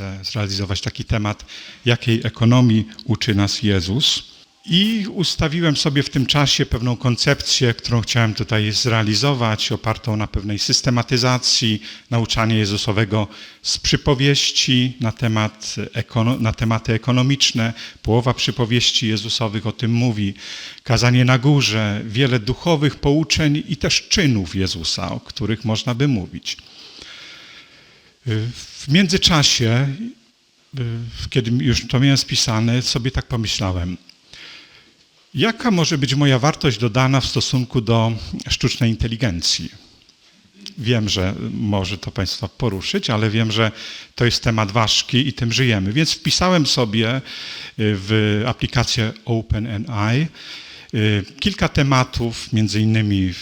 chcę zrealizować taki temat, jakiej ekonomii uczy nas Jezus. I ustawiłem sobie w tym czasie pewną koncepcję, którą chciałem tutaj zrealizować, opartą na pewnej systematyzacji nauczania Jezusowego z przypowieści na, temat, na tematy ekonomiczne. Połowa przypowieści Jezusowych o tym mówi. Kazanie na górze, wiele duchowych pouczeń i też czynów Jezusa, o których można by mówić. W międzyczasie, kiedy już to miałem spisane, sobie tak pomyślałem – Jaka może być moja wartość dodana w stosunku do sztucznej inteligencji? Wiem, że może to Państwa poruszyć, ale wiem, że to jest temat ważki i tym żyjemy. Więc wpisałem sobie y, w aplikację OpenAI y, kilka tematów, między innymi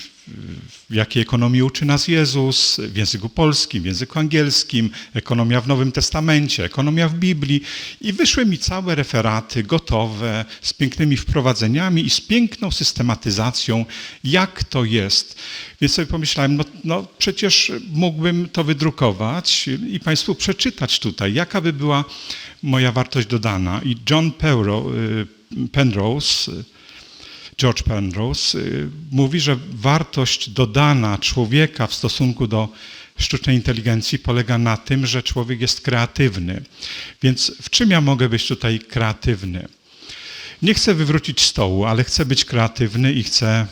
jakiej ekonomii uczy nas Jezus, w języku polskim, w języku angielskim, ekonomia w Nowym Testamencie, ekonomia w Biblii i wyszły mi całe referaty gotowe, z pięknymi wprowadzeniami i z piękną systematyzacją, jak to jest. Więc sobie pomyślałem, no, no przecież mógłbym to wydrukować i Państwu przeczytać tutaj, jaka by była moja wartość dodana. I John y, Penrose, George Penrose, y, mówi, że wartość dodana człowieka w stosunku do sztucznej inteligencji polega na tym, że człowiek jest kreatywny. Więc w czym ja mogę być tutaj kreatywny? Nie chcę wywrócić stołu, ale chcę być kreatywny i chcę,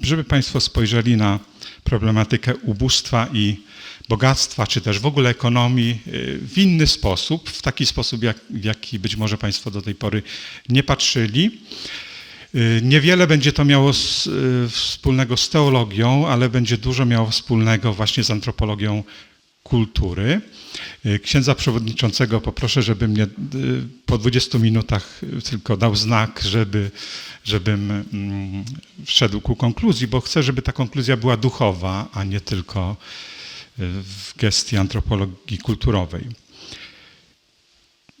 y, żeby Państwo spojrzeli na problematykę ubóstwa i bogactwa, czy też w ogóle ekonomii y, w inny sposób, w taki sposób, jak, w jaki być może Państwo do tej pory nie patrzyli. Y, niewiele będzie to miało z, y, wspólnego z teologią, ale będzie dużo miało wspólnego właśnie z antropologią kultury. Y, księdza przewodniczącego poproszę, żeby mnie po 20 minutach tylko dał znak, żeby, żebym mm, wszedł ku konkluzji, bo chcę, żeby ta konkluzja była duchowa, a nie tylko w gestii antropologii kulturowej.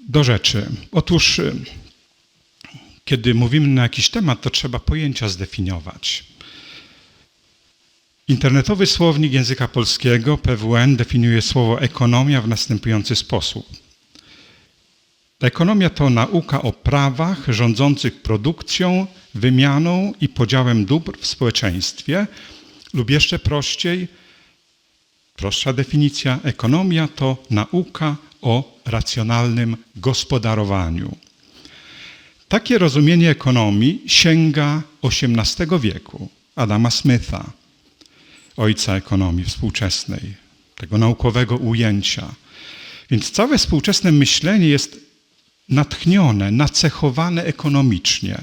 Do rzeczy. Otóż kiedy mówimy na jakiś temat, to trzeba pojęcia zdefiniować. Internetowy słownik języka polskiego PWN definiuje słowo ekonomia w następujący sposób. Ekonomia to nauka o prawach rządzących produkcją, wymianą i podziałem dóbr w społeczeństwie, lub jeszcze prościej, prostsza definicja, ekonomia to nauka o racjonalnym gospodarowaniu. Takie rozumienie ekonomii sięga XVIII wieku Adama Smitha, ojca ekonomii współczesnej, tego naukowego ujęcia. Więc całe współczesne myślenie jest natchnione, nacechowane ekonomicznie.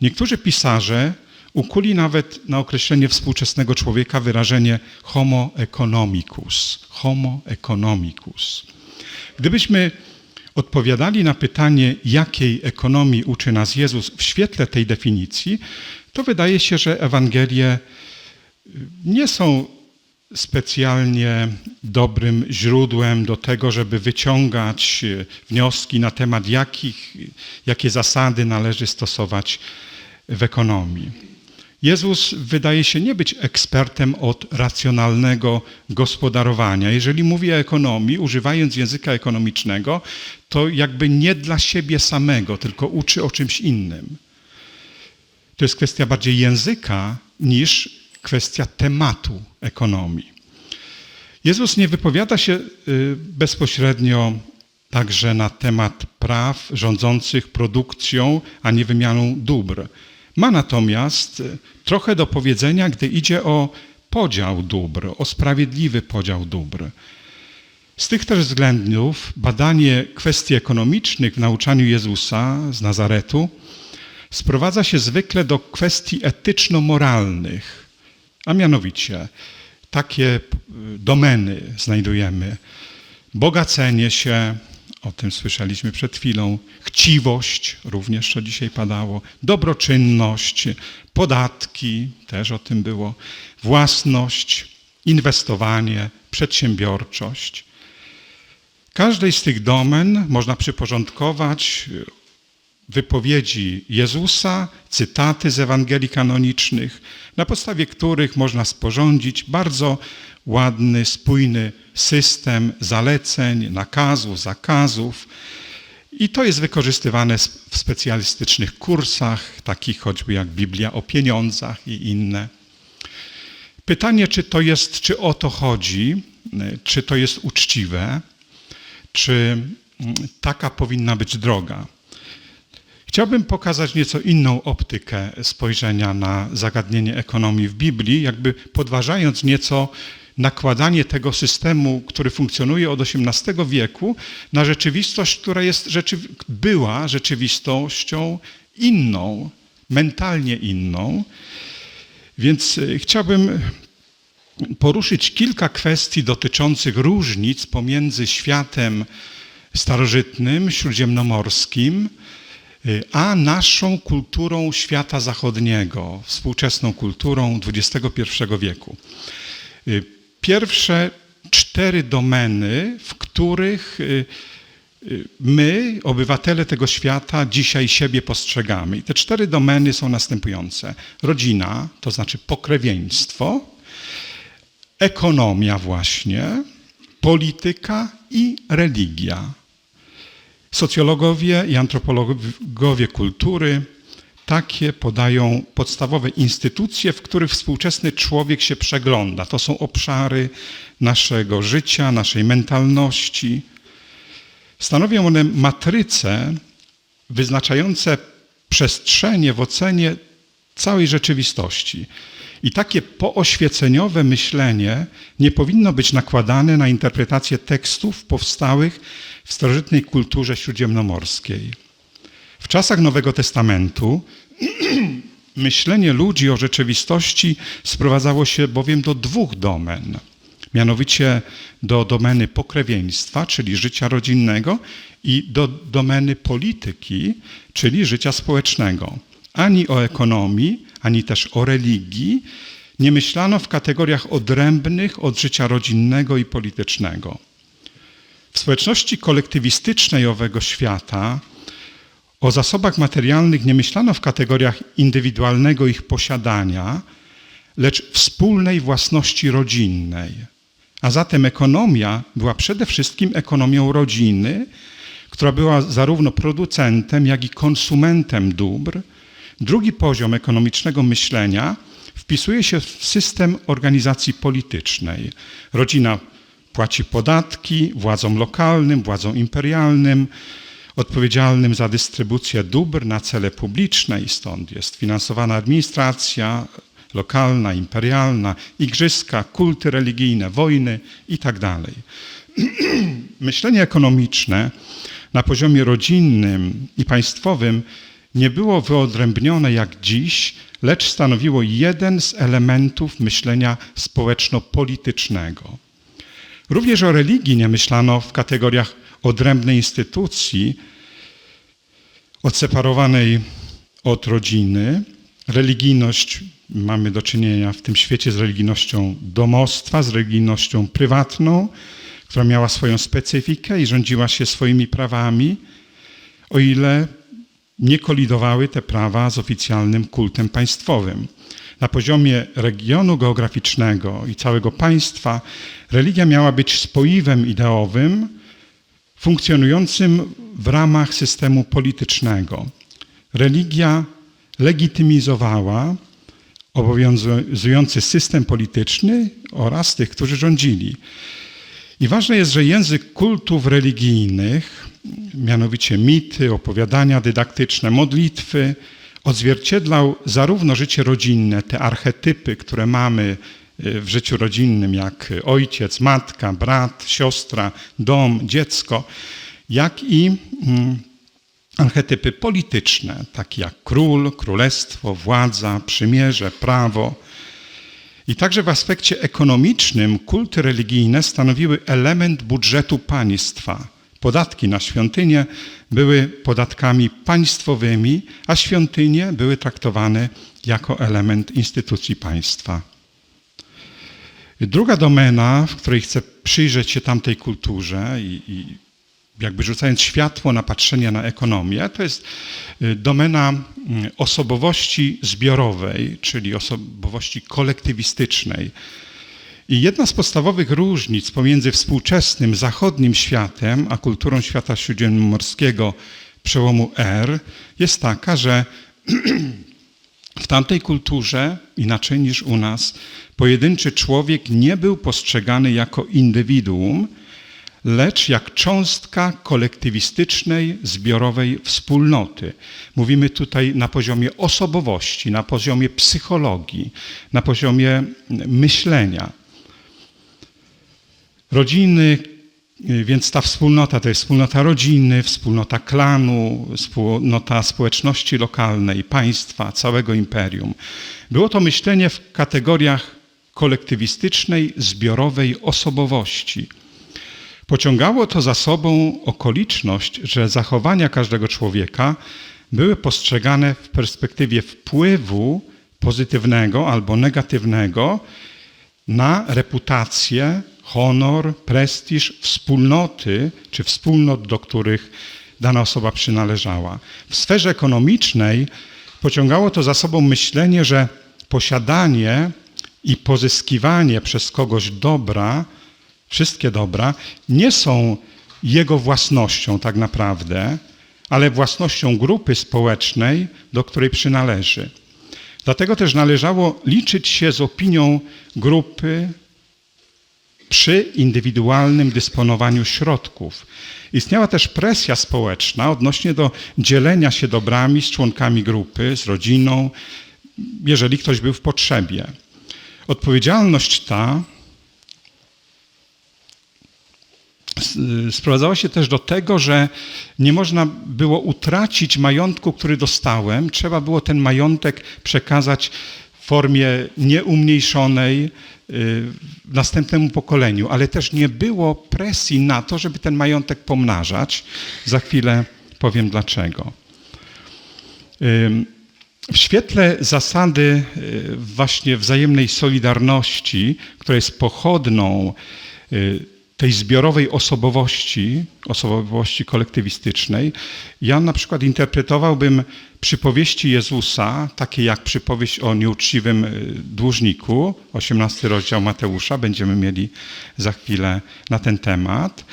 Niektórzy pisarze ukuli nawet na określenie współczesnego człowieka wyrażenie homo economicus. Homo economicus. Gdybyśmy odpowiadali na pytanie, jakiej ekonomii uczy nas Jezus w świetle tej definicji, to wydaje się, że Ewangelie y, nie są specjalnie dobrym źródłem do tego, żeby wyciągać y, wnioski na temat, jakich, jakie zasady należy stosować w ekonomii. Jezus wydaje się nie być ekspertem od racjonalnego gospodarowania. Jeżeli mówi o ekonomii, używając języka ekonomicznego, to jakby nie dla siebie samego, tylko uczy o czymś innym. To jest kwestia bardziej języka niż kwestia tematu ekonomii. Jezus nie wypowiada się y, bezpośrednio także na temat praw rządzących produkcją, a nie wymianą dóbr. Ma natomiast trochę do powiedzenia, gdy idzie o podział dóbr, o sprawiedliwy podział dóbr. Z tych też względów badanie kwestii ekonomicznych w nauczaniu Jezusa z Nazaretu sprowadza się zwykle do kwestii etyczno-moralnych, a mianowicie takie domeny znajdujemy. Bogacenie się, o tym słyszeliśmy przed chwilą, chciwość, również to dzisiaj padało, dobroczynność, podatki, też o tym było, własność, inwestowanie, przedsiębiorczość. Każdej z tych domen można przyporządkować wypowiedzi Jezusa, cytaty z Ewangelii kanonicznych, na podstawie których można sporządzić bardzo ładny, spójny system zaleceń, nakazów, zakazów. I to jest wykorzystywane w specjalistycznych kursach, takich choćby jak Biblia o pieniądzach i inne. Pytanie, czy to jest, czy o to chodzi, czy to jest uczciwe, czy taka powinna być droga. Chciałbym pokazać nieco inną optykę spojrzenia na zagadnienie ekonomii w Biblii, jakby podważając nieco nakładanie tego systemu, który funkcjonuje od XVIII wieku, na rzeczywistość, która jest, rzeczywi była rzeczywistością inną, mentalnie inną. Więc e, chciałbym poruszyć kilka kwestii dotyczących różnic pomiędzy światem starożytnym, śródziemnomorskim, a naszą kulturą świata zachodniego, współczesną kulturą XXI wieku. Y, pierwsze cztery domeny, w których y, my, obywatele tego świata, dzisiaj siebie postrzegamy. I te cztery domeny są następujące. Rodzina, to znaczy pokrewieństwo, ekonomia właśnie, polityka i religia. Socjologowie i antropologowie kultury takie podają podstawowe instytucje, w których współczesny człowiek się przegląda. To są obszary naszego życia, naszej mentalności. Stanowią one matryce wyznaczające przestrzenie w ocenie całej rzeczywistości. I takie pooświeceniowe myślenie nie powinno być nakładane na interpretację tekstów powstałych w starożytnej kulturze śródziemnomorskiej. W czasach Nowego Testamentu myślenie ludzi o rzeczywistości sprowadzało się bowiem do dwóch domen. Mianowicie do domeny pokrewieństwa, czyli życia rodzinnego, i do domeny polityki, czyli życia społecznego. Ani o ekonomii, ani też o religii nie myślano w kategoriach odrębnych od życia rodzinnego i politycznego. W społeczności kolektywistycznej owego świata o zasobach materialnych nie myślano w kategoriach indywidualnego ich posiadania, lecz wspólnej własności rodzinnej. A zatem ekonomia była przede wszystkim ekonomią rodziny, która była zarówno producentem, jak i konsumentem dóbr. Drugi poziom ekonomicznego myślenia wpisuje się w system organizacji politycznej. Rodzina płaci podatki władzom lokalnym, władzom imperialnym, odpowiedzialnym za dystrybucję dóbr na cele publiczne i stąd jest finansowana administracja lokalna, imperialna, igrzyska, kulty religijne, wojny itd. Tak Myślenie ekonomiczne na poziomie rodzinnym i państwowym nie było wyodrębnione jak dziś, lecz stanowiło jeden z elementów myślenia społeczno-politycznego. Również o religii nie myślano w kategoriach odrębnej instytucji, odseparowanej od rodziny. Religijność, mamy do czynienia w tym świecie z religijnością domostwa, z religijnością prywatną, która miała swoją specyfikę i rządziła się swoimi prawami, o ile nie kolidowały te prawa z oficjalnym kultem państwowym. Na poziomie regionu geograficznego i całego państwa religia miała być spoiwem ideowym, funkcjonującym w ramach systemu politycznego. Religia legitymizowała obowiązujący system polityczny oraz tych, którzy rządzili. I ważne jest, że język kultów religijnych, mianowicie mity, opowiadania dydaktyczne, modlitwy, odzwierciedlał zarówno życie rodzinne, te archetypy, które mamy y, w życiu rodzinnym, jak ojciec, matka, brat, siostra, dom, dziecko, jak i mm, archetypy polityczne, takie jak król, królestwo, władza, przymierze, prawo. I także w aspekcie ekonomicznym kulty religijne stanowiły element budżetu państwa. Podatki na świątynię były podatkami państwowymi, a świątynie były traktowane jako element instytucji państwa. Druga domena, w której chcę przyjrzeć się tamtej kulturze i, i jakby rzucając światło na patrzenie na ekonomię, to jest y, domena mm, osobowości zbiorowej, czyli osobowości kolektywistycznej. I jedna z podstawowych różnic pomiędzy współczesnym zachodnim światem a kulturą świata śródziemnomorskiego przełomu R jest taka, że w tamtej kulturze, inaczej niż u nas, pojedynczy człowiek nie był postrzegany jako indywiduum, lecz jak cząstka kolektywistycznej, zbiorowej wspólnoty. Mówimy tutaj na poziomie osobowości, na poziomie psychologii, na poziomie myślenia. Rodziny, więc ta wspólnota to jest wspólnota rodziny, wspólnota klanu, wspólnota społeczności lokalnej, państwa, całego imperium. Było to myślenie w kategoriach kolektywistycznej, zbiorowej osobowości. Pociągało to za sobą okoliczność, że zachowania każdego człowieka były postrzegane w perspektywie wpływu pozytywnego albo negatywnego na reputację, honor, prestiż wspólnoty czy wspólnot, do których dana osoba przynależała. W sferze ekonomicznej pociągało to za sobą myślenie, że posiadanie i pozyskiwanie przez kogoś dobra wszystkie dobra, nie są jego własnością tak naprawdę, ale własnością grupy społecznej, do której przynależy. Dlatego też należało liczyć się z opinią grupy przy indywidualnym dysponowaniu środków. Istniała też presja społeczna odnośnie do dzielenia się dobrami z członkami grupy, z rodziną, jeżeli ktoś był w potrzebie. Odpowiedzialność ta sprowadzała się też do tego, że nie można było utracić majątku, który dostałem. Trzeba było ten majątek przekazać formie nieumniejszonej y, następnemu pokoleniu, ale też nie było presji na to, żeby ten majątek pomnażać. Za chwilę powiem dlaczego. W świetle zasady y, właśnie wzajemnej solidarności, która jest pochodną y, tej zbiorowej osobowości, osobowości kolektywistycznej, ja na przykład interpretowałbym przypowieści Jezusa, takie jak przypowieść o nieuczciwym y, dłużniku, 18 rozdział Mateusza, będziemy mieli za chwilę na ten temat.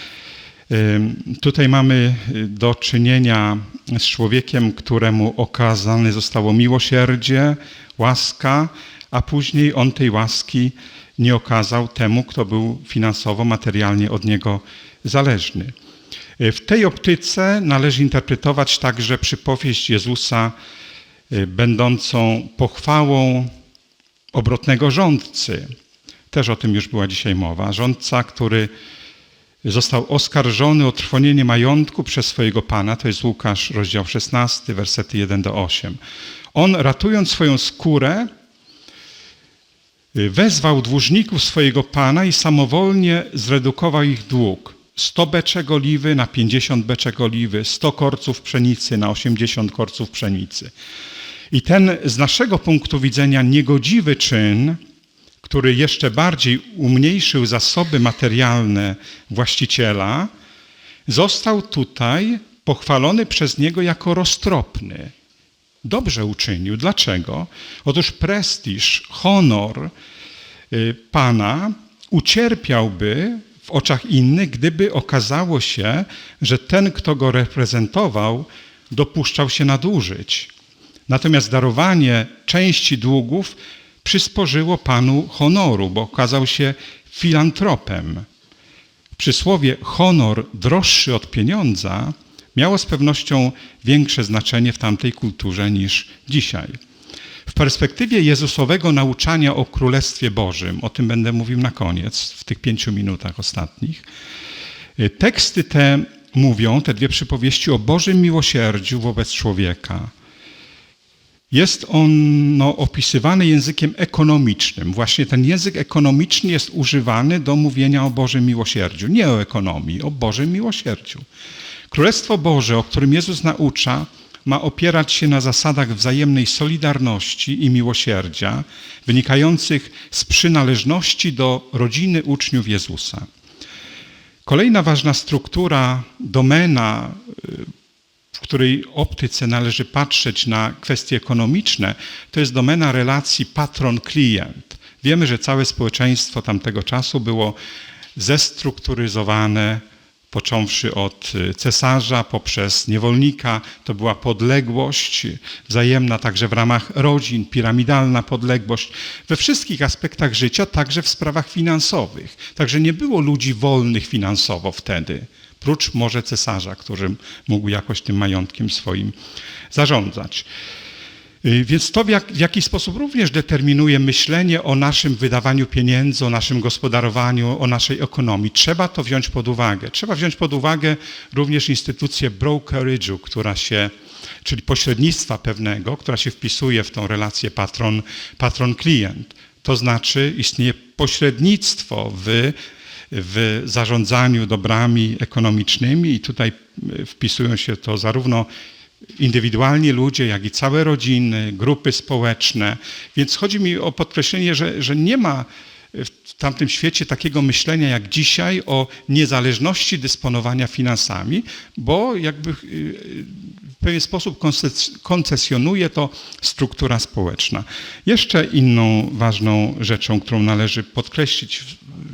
Tutaj mamy y, do czynienia z człowiekiem, któremu okazane zostało miłosierdzie, łaska, a później on tej łaski nie okazał temu, kto był finansowo, materialnie od niego zależny. W tej optyce należy interpretować także przypowieść Jezusa, y, będącą pochwałą obrotnego rządcy. Też o tym już była dzisiaj mowa. Rządca, który został oskarżony o trwonienie majątku przez swojego pana, to jest Łukasz, rozdział 16, versety 1 do 8. On, ratując swoją skórę, wezwał dłużników swojego pana i samowolnie zredukował ich dług. 100 beczek oliwy na 50 beczek oliwy, 100 korców pszenicy na 80 korców pszenicy. I ten z naszego punktu widzenia niegodziwy czyn, który jeszcze bardziej umniejszył zasoby materialne właściciela, został tutaj pochwalony przez niego jako roztropny dobrze uczynił. Dlaczego? Otóż prestiż, honor y, Pana ucierpiałby w oczach innych, gdyby okazało się, że ten, kto go reprezentował, dopuszczał się nadużyć. Natomiast darowanie części długów przysporzyło Panu honoru, bo okazał się filantropem. Przysłowie honor droższy od pieniądza miało z pewnością większe znaczenie w tamtej kulturze niż dzisiaj. W perspektywie Jezusowego nauczania o Królestwie Bożym, o tym będę mówił na koniec, w tych pięciu minutach ostatnich, y, teksty te mówią, te dwie przypowieści o Bożym miłosierdziu wobec człowieka. Jest ono opisywany językiem ekonomicznym. Właśnie ten język ekonomiczny jest używany do mówienia o Bożym miłosierdziu. Nie o ekonomii, o Bożym miłosierdziu. Królestwo Boże, o którym Jezus naucza, ma opierać się na zasadach wzajemnej solidarności i miłosierdzia, wynikających z przynależności do rodziny uczniów Jezusa. Kolejna ważna struktura, domena, w której optyce należy patrzeć na kwestie ekonomiczne, to jest domena relacji patron-klient. Wiemy, że całe społeczeństwo tamtego czasu było zestrukturyzowane, począwszy od cesarza poprzez niewolnika, to była podległość wzajemna, także w ramach rodzin, piramidalna podległość, we wszystkich aspektach życia, także w sprawach finansowych. Także nie było ludzi wolnych finansowo wtedy, prócz może cesarza, który mógł jakoś tym majątkiem swoim zarządzać. Y, Więc to w, jak, w jakiś sposób również determinuje myślenie o naszym wydawaniu pieniędzy, o naszym gospodarowaniu, o naszej ekonomii. Trzeba to wziąć pod uwagę. Trzeba wziąć pod uwagę również instytucję brokerage'u, która się, czyli pośrednictwa pewnego, która się wpisuje w tą relację patron, patron-klient. To znaczy istnieje pośrednictwo w, w zarządzaniu dobrami ekonomicznymi i tutaj y, wpisują się to zarówno indywidualni ludzie, jak i całe rodziny, grupy społeczne. Więc chodzi mi o podkreślenie, że, że nie ma w tamtym świecie takiego myślenia jak dzisiaj o niezależności dysponowania finansami, bo jakby y, w pewien sposób koncesjonuje to struktura społeczna. Jeszcze inną ważną rzeczą, którą należy podkreślić,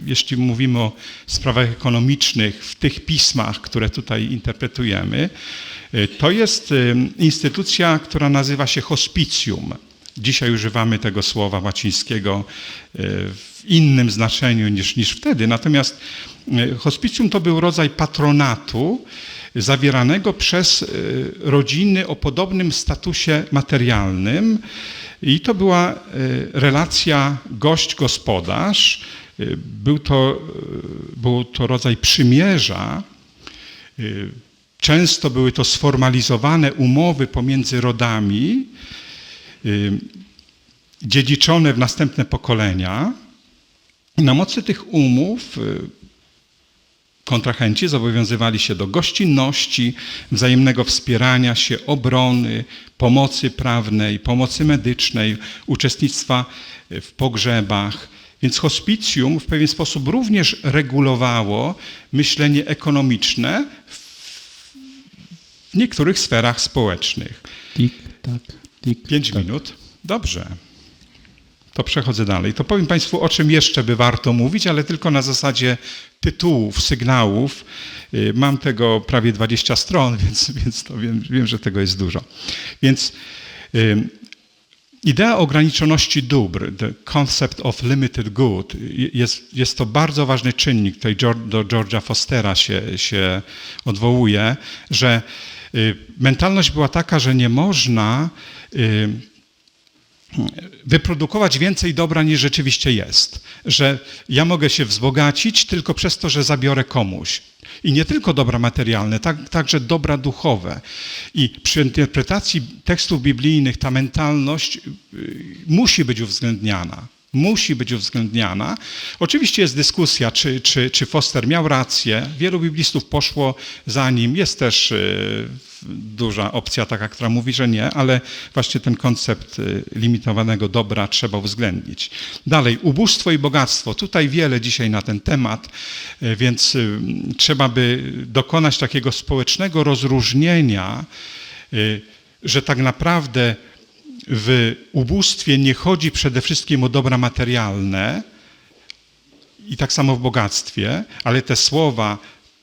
jeśli mówimy o sprawach ekonomicznych w tych pismach, które tutaj interpretujemy, y, to jest y, instytucja, która nazywa się hospicjum. Dzisiaj używamy tego słowa łacińskiego w innym znaczeniu niż, niż wtedy. Natomiast hospicjum to był rodzaj patronatu zawieranego przez rodziny o podobnym statusie materialnym. I to była relacja gość-gospodarz. Był to, był to rodzaj przymierza. Często były to sformalizowane umowy pomiędzy rodami, dziedziczone w następne pokolenia. Na mocy tych umów kontrahenci zobowiązywali się do gościnności, wzajemnego wspierania się, obrony, pomocy prawnej, pomocy medycznej, uczestnictwa w pogrzebach. Więc hospicjum w pewien sposób również regulowało myślenie ekonomiczne w niektórych sferach społecznych. Tik, tak, tik, Pięć tak. minut. Dobrze. To przechodzę dalej. To powiem Państwu, o czym jeszcze by warto mówić, ale tylko na zasadzie tytułów, sygnałów. Y, Mam tego prawie 20 stron, więc, więc to wiem, wiem, że tego jest dużo. Więc y, idea ograniczoności dóbr, the concept of limited good, jest, jest to bardzo ważny czynnik. Tutaj do George'a Fostera się, się odwołuje, że y, mentalność była taka, że nie można wyprodukować więcej dobra niż rzeczywiście jest. Że ja mogę się wzbogacić tylko przez to, że zabiorę komuś. I nie tylko dobra materialne, tak, także dobra duchowe. I przy interpretacji tekstów biblijnych ta mentalność y, musi być uwzględniana. Musi być uwzględniana. Oczywiście jest dyskusja, czy, czy, czy Foster miał rację. Wielu biblistów poszło za nim. Jest też y, duża opcja taka, która mówi, że nie, ale właśnie ten koncept y, limitowanego dobra trzeba uwzględnić. Dalej, ubóstwo i bogactwo. Tutaj wiele dzisiaj na ten temat, y, więc y, trzeba by dokonać takiego społecznego rozróżnienia, że tak naprawdę w ubóstwie nie chodzi przede wszystkim o dobra materialne i tak samo w bogactwie, ale te słowa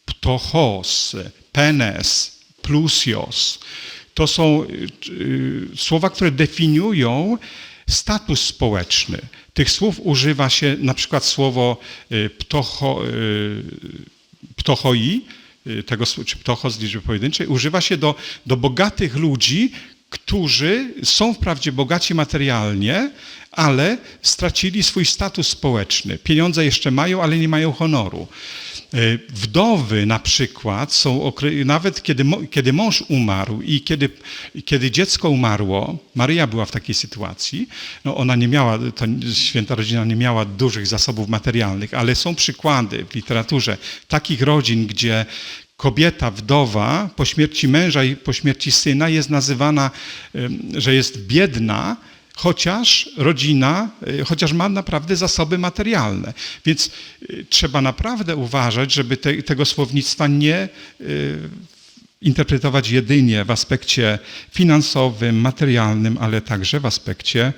ptochos, penes, plusios, to są y, y, słowa, które definiują status społeczny. Tych słów używa się na przykład słowo y, ptocho, ptochoi, tego, czy ptocho z liczby pojedynczej, używa się do, do bogatych ludzi, którzy są wprawdzie bogaci materialnie, ale stracili swój status społeczny. Pieniądze jeszcze mają, ale nie mają honoru. Y, Wdowy na przykład są, nawet kiedy, kiedy mąż umarł i kiedy, kiedy dziecko umarło, Maryja była w takiej sytuacji, no ona nie miała, to święta rodzina nie miała dużych zasobów materialnych, ale są przykłady w literaturze takich rodzin, gdzie kobieta, wdowa po śmierci męża i po śmierci syna jest nazywana, że jest biedna, chociaż rodzina, y, chociaż ma naprawdę zasoby materialne. Więc y, trzeba naprawdę uważać, żeby te, tego słownictwa nie y, interpretować jedynie w aspekcie finansowym, materialnym, ale także w aspekcie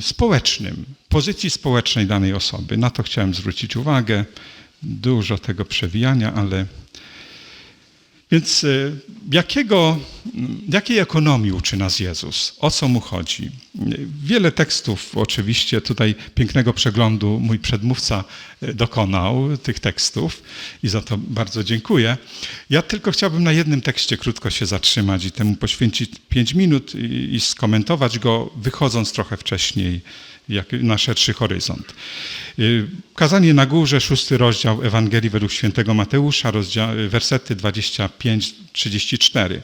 społecznym, pozycji społecznej danej osoby. Na to chciałem zwrócić uwagę. Dużo tego przewijania, ale. Więc y, jakiego, jakiej ekonomii uczy nas Jezus? O co mu chodzi? Wiele tekstów, oczywiście, tutaj pięknego przeglądu mój przedmówca y, dokonał tych tekstów i za to bardzo dziękuję. Ja tylko chciałbym na jednym tekście krótko się zatrzymać i temu poświęcić pięć minut i skomentować go, wychodząc trochę wcześniej jak na szerszy horyzont. Y, Kazanie na górze, szósty rozdział Ewangelii według świętego Mateusza, rozdział, wersety 25-34.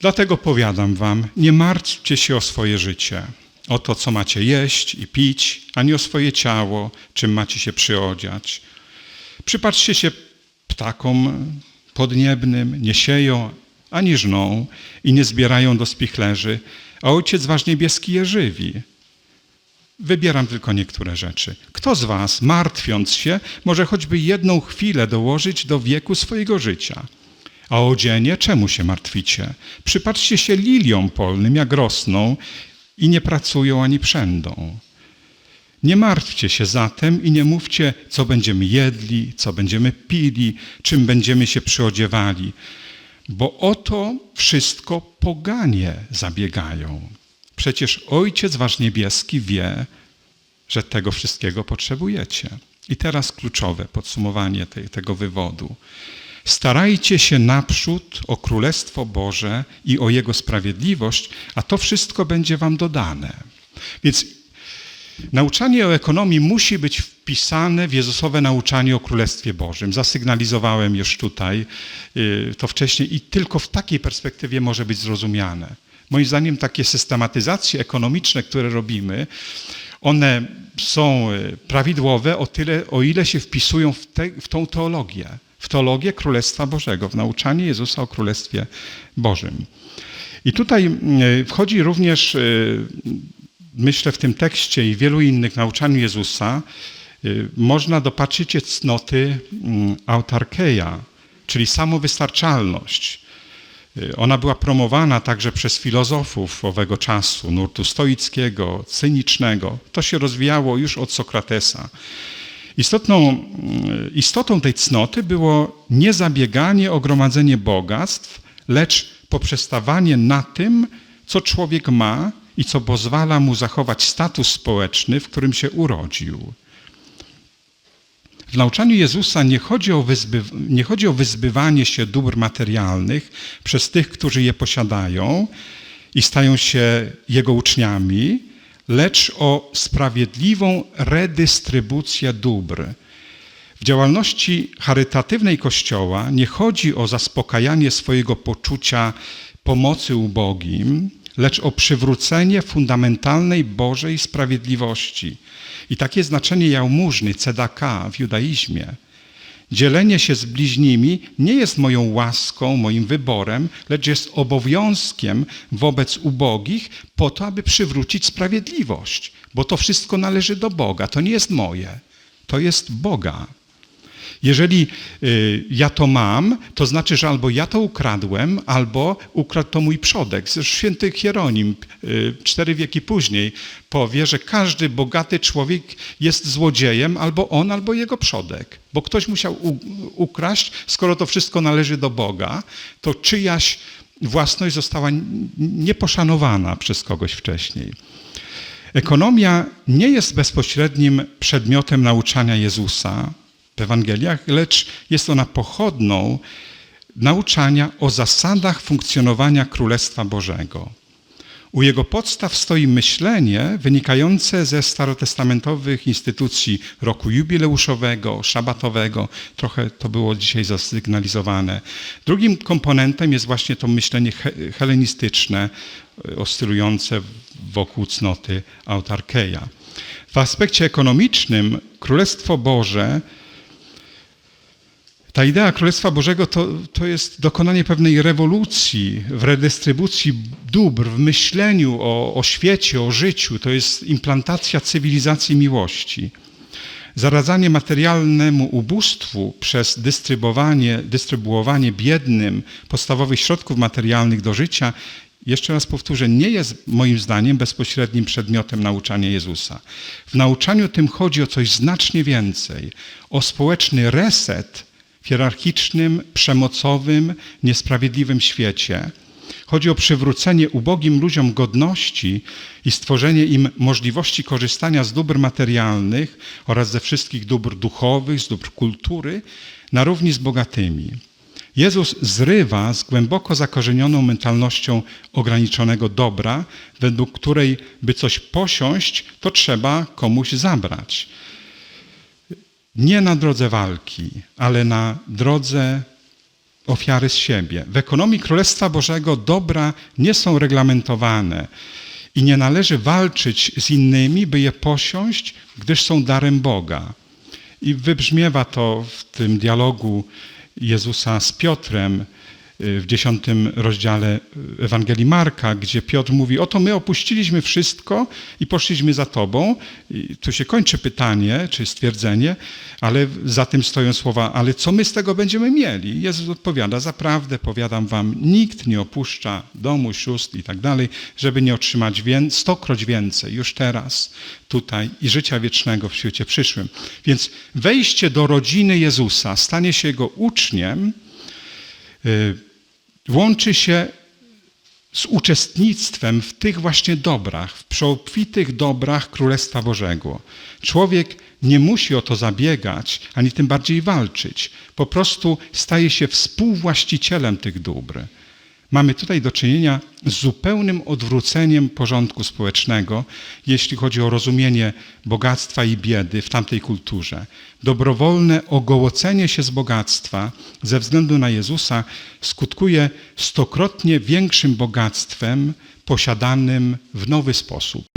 Dlatego powiadam wam, nie martwcie się o swoje życie, o to, co macie jeść i pić, ani o swoje ciało, czym macie się przyodziać. Przypatrzcie się ptakom podniebnym, nie sieją, ani żną i nie zbierają do spichlerzy, a Ojciec Wasz Niebieski je żywi. Wybieram tylko niektóre rzeczy. Kto z Was, martwiąc się, może choćby jedną chwilę dołożyć do wieku swojego życia? A odzienie czemu się martwicie? Przypatrzcie się liliom polnym, jak rosną i nie pracują ani przędą. Nie martwcie się zatem i nie mówcie, co będziemy jedli, co będziemy pili, czym będziemy się przyodziewali, bo o to wszystko poganie zabiegają. Przecież Ojciec Wasz Niebieski wie, że tego wszystkiego potrzebujecie. I teraz kluczowe podsumowanie tej, tego wywodu. Starajcie się naprzód o Królestwo Boże i o Jego sprawiedliwość, a to wszystko będzie Wam dodane. Więc Nauczanie o ekonomii musi być wpisane w Jezusowe nauczanie o Królestwie Bożym. Zasygnalizowałem już tutaj y, to wcześniej i tylko w takiej perspektywie może być zrozumiane. Moim zdaniem takie systematyzacje ekonomiczne, które robimy, one są y, prawidłowe o tyle, o ile się wpisują w, te, w tą teologię, w teologię Królestwa Bożego, w nauczanie Jezusa o Królestwie Bożym. I tutaj y, wchodzi również myślę w tym tekście i wielu innych nauczaniu Jezusa można dopatrzyć cnoty mm, autarkeia, czyli samowystarczalność. Y, Ona była promowana także przez filozofów owego czasu, nurtu stoickiego, cynicznego. To się rozwijało już od Sokratesa. Istotną, y, istotą tej cnoty było nie zabieganie o gromadzenie bogactw, lecz poprzestawanie na tym, co człowiek ma i co pozwala mu zachować status społeczny, w którym się urodził. W nauczaniu Jezusa nie chodzi, o nie chodzi o wyzbywanie się dóbr materialnych przez tych, którzy je posiadają i stają się Jego uczniami, lecz o sprawiedliwą redystrybucję dóbr. W działalności charytatywnej Kościoła nie chodzi o zaspokajanie swojego poczucia pomocy ubogim, lecz o przywrócenie fundamentalnej Bożej sprawiedliwości. I takie znaczenie jałmużny, cedaka w judaizmie. Dzielenie się z bliźnimi nie jest moją łaską, moim wyborem, lecz jest obowiązkiem wobec ubogich po to, aby przywrócić sprawiedliwość, bo to wszystko należy do Boga, to nie jest moje, to jest Boga. Jeżeli y, ja to mam, to znaczy, że albo ja to ukradłem, albo ukradł to mój przodek. Święty Hieronim y, cztery wieki później powie, że każdy bogaty człowiek jest złodziejem, albo on, albo jego przodek. Bo ktoś musiał ukraść, skoro to wszystko należy do Boga, to czyjaś własność została nieposzanowana przez kogoś wcześniej. Ekonomia nie jest bezpośrednim przedmiotem nauczania Jezusa, w Ewangeliach, lecz jest ona pochodną nauczania o zasadach funkcjonowania Królestwa Bożego. U jego podstaw stoi myślenie wynikające ze starotestamentowych instytucji roku jubileuszowego, szabatowego. Trochę to było dzisiaj zasygnalizowane. Drugim komponentem jest właśnie to myślenie helenistyczne, oscylujące wokół cnoty autarkeja. W aspekcie ekonomicznym Królestwo Boże Ta idea Królestwa Bożego to, to jest dokonanie pewnej rewolucji w redystrybucji dóbr, w myśleniu o, o świecie, o życiu. To jest implantacja cywilizacji miłości. Zaradzanie materialnemu ubóstwu przez dystrybuowanie, dystrybuowanie biednym podstawowych środków materialnych do życia, jeszcze raz powtórzę, nie jest moim zdaniem bezpośrednim przedmiotem nauczania Jezusa. W nauczaniu tym chodzi o coś znacznie więcej, o społeczny reset hierarchicznym, przemocowym, niesprawiedliwym świecie. Chodzi o przywrócenie ubogim ludziom godności i stworzenie im możliwości korzystania z dóbr materialnych oraz ze wszystkich dóbr duchowych, z dóbr kultury, na równi z bogatymi. Jezus zrywa z głęboko zakorzenioną mentalnością ograniczonego dobra, według której, by coś posiąść, to trzeba komuś zabrać. Nie na drodze walki, ale na drodze ofiary z siebie. W ekonomii Królestwa Bożego dobra nie są reglamentowane i nie należy walczyć z innymi, by je posiąść, gdyż są darem Boga. I wybrzmiewa to w tym dialogu Jezusa z Piotrem w dziesiątym rozdziale Ewangelii Marka, gdzie Piotr mówi, oto my opuściliśmy wszystko i poszliśmy za Tobą. I tu się kończy pytanie, czy stwierdzenie, ale za tym stoją słowa, ale co my z tego będziemy mieli? Jezus odpowiada, zaprawdę powiadam Wam, nikt nie opuszcza domu, sióstr i tak dalej, żeby nie otrzymać wię- stokroć więcej już teraz, tutaj i życia wiecznego w świecie przyszłym. Więc wejście do rodziny Jezusa, stanie się Jego uczniem, y, łączy się z uczestnictwem w tych właśnie dobrach, w przeobfitych dobrach Królestwa Bożego. Człowiek nie musi o to zabiegać, ani tym bardziej walczyć. Po prostu staje się współwłaścicielem tych dóbr. Mamy tutaj do czynienia z zupełnym odwróceniem porządku społecznego, jeśli chodzi o rozumienie bogactwa i biedy w tamtej kulturze. Dobrowolne ogołocenie się z bogactwa ze względu na Jezusa skutkuje stokrotnie większym bogactwem posiadanym w nowy sposób.